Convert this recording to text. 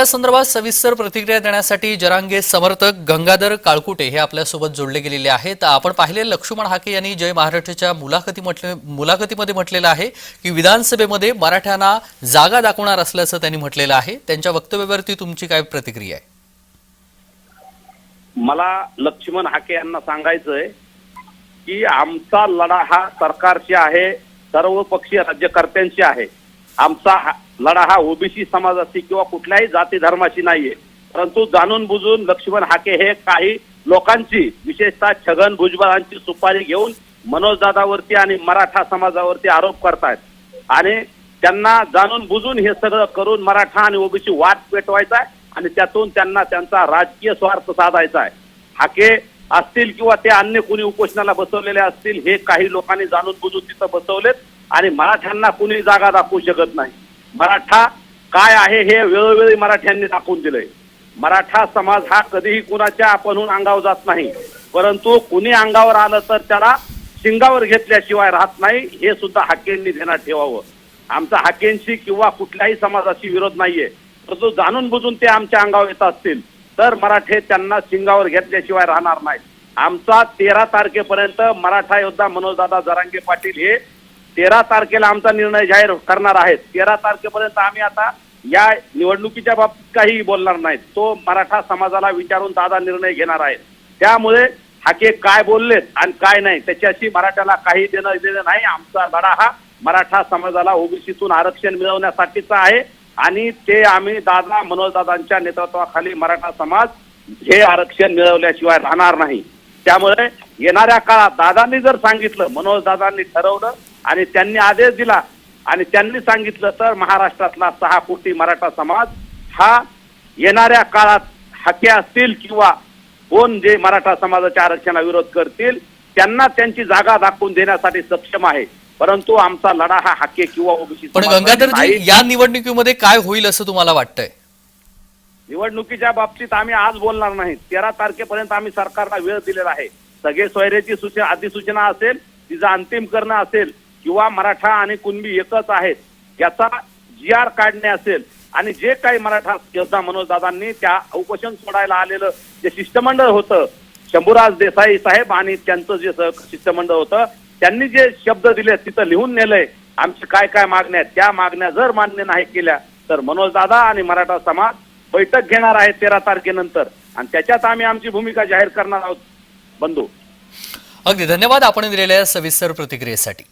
या संदर्भात सविस्तर प्रतिक्रिया देण्यासाठी जरांगे समर्थक गंगाधर काळकुटे हे आपल्यासोबत जोडले गेलेले आहेत. आपण पाहिले लक्ष्मण हाके यांनी जय महाराष्ट्राच्या मुलाखती म्हटले मुलाखतीमध्ये म्हटलेलं आहे की विधानसभेमध्ये मराठ्यांना जागा दाखवणार असल्याचं त्यांनी म्हटलेलं आहे. त्यांच्या वक्तव्यावरती तुमची काय प्रतिक्रिया आहे? मला लक्ष्मण हाके यांना सांगायचंय की आमचा लढा हा सरकारशी आहे सर्वपक्षीय राज्यकर्त्यांशी आहे. आमचा हा- लढा हा ओबीसी समाजाशी किंवा कुठल्याही जाती धर्माशी नाहीये. परंतु जाणून बुजून लक्ष्मण हाके हे काही लोकांची विशेषतः छगन भुजबळांची सुपारी घेऊन मनोजदादावरती आणि मराठा समाजावरती आरोप करतायत. आणि त्यांना जाणून बुजून हे सगळं करून मराठा आणि ओबीसी वाद पेटवायचा आहे आणि त्यातून त्यांना त्यांचा राजकीय स्वार्थ साधायचा आहे हाके असतील किंवा ते अन्य कुणी उपोषणाला बसवलेले असतील हे काही लोकांनी जाणून बुजून तिथं बसवलेत. आणि मराठ्यांना कुणी जागा दाखवू शकत नाही. मराठा काय आहे हे वेळोवेळी मराठ्यांनी दाखवून दिलंय. मराठा समाज हा कधीही कुणाच्या आपणहून अंगावर जात नाही. परंतु कुणी अंगावर आलं तर त्याला शिंगावर घेतल्याशिवाय राहत नाही हे सुद्धा हाकेंनी ध्यानात ठेवावं. आमचा हाकेंशी किंवा कुठल्याही समाजाशी विरोध नाहीये. परंतु जाणून बुजून ते आमच्या अंगावर येत असतील तर मराठे त्यांना शिंगावर घेतल्याशिवाय राहणार नाही आमचा तेरा तारखेपर्यंत मराठा योद्धा मनोजदादा जरांगे पाटील हे तेरा तारखेला आमचा निर्णय जाहीर करणार आहेत. तेरा तारखेपर्यंत आम्ही आता या निवडणुकीच्या बाबतीत काहीही बोलणार नाहीत. तो मराठा समाजाला विचारून दादा निर्णय घेणार आहेत. त्यामुळे हाके काय बोललेत आणि काय नाही त्याच्याशी मराठ्याला काही देणं देणं नाही. आमचा लढा हा मराठा समाजाला ओबीसीतून आरक्षण मिळवण्यासाठीचा आहे. आणि ते आम्ही दादा मनोजदादांच्या नेतृत्वाखाली मराठा समाज हे आरक्षण मिळवल्याशिवाय राहणार नाही. त्यामुळे येणाऱ्या काळात दादांनी जर सांगितलं मनोज दादांनी ठरवलं आणि त्यांनी आदेश दिला. आणि त्यांनी सांगितलं तर महाराष्ट्रातला सहा कोटी मराठा समाज हा येणाऱ्या काळात हाके असतील किंवा कोण जे मराठा समाजाच्या आरक्षणाला विरोध करतील त्यांना त्यांची जागा दाखवून देण्यासाठी सक्षम आहे. परंतु आमचा लढा हा हाके किंवा ओबीसी पण गंगाधरजी या निवडणुकीमध्ये काय होईल असं तुम्हाला वाटतंय? निवडणुकीच्या बाबतीत आम्ही आज बोलणार नाही. तेरा तारखेपर्यंत आम्ही सरकारला वेळ दिलेला आहे. सगळे सोयरेची सूचना अधिसूचना असेल तिचं अंतिम करणं असेल किंवा मराठा आणि कुणबी एकच आहेत याचा जी आर काढणे असेल आणि जे काही मराठा योद्धा मनोजदादांनी त्या उपोषण सोडायला आलेलं जे शिष्टमंडळ होतं शंभूराज देसाई साहेब आणि त्यांचं जे शिष्टमंडळ होतं त्यांनी जे शब्द दिले तिथं लिहून नेलंय आमचे काय काय मागण्या आहेत त्या मागण्या जर मान्य नाही केल्या तर मनोजदादा आणि मराठा समाज बैठक घेणार आहे तेरा तारखेनंतर. आणि त्याच्यात आम्ही आमची भूमिका जाहीर करणार आहोत. बंधू. अगदी धन्यवाद आपण दिलेल्या सविस्तर प्रतिक्रियेसाठी.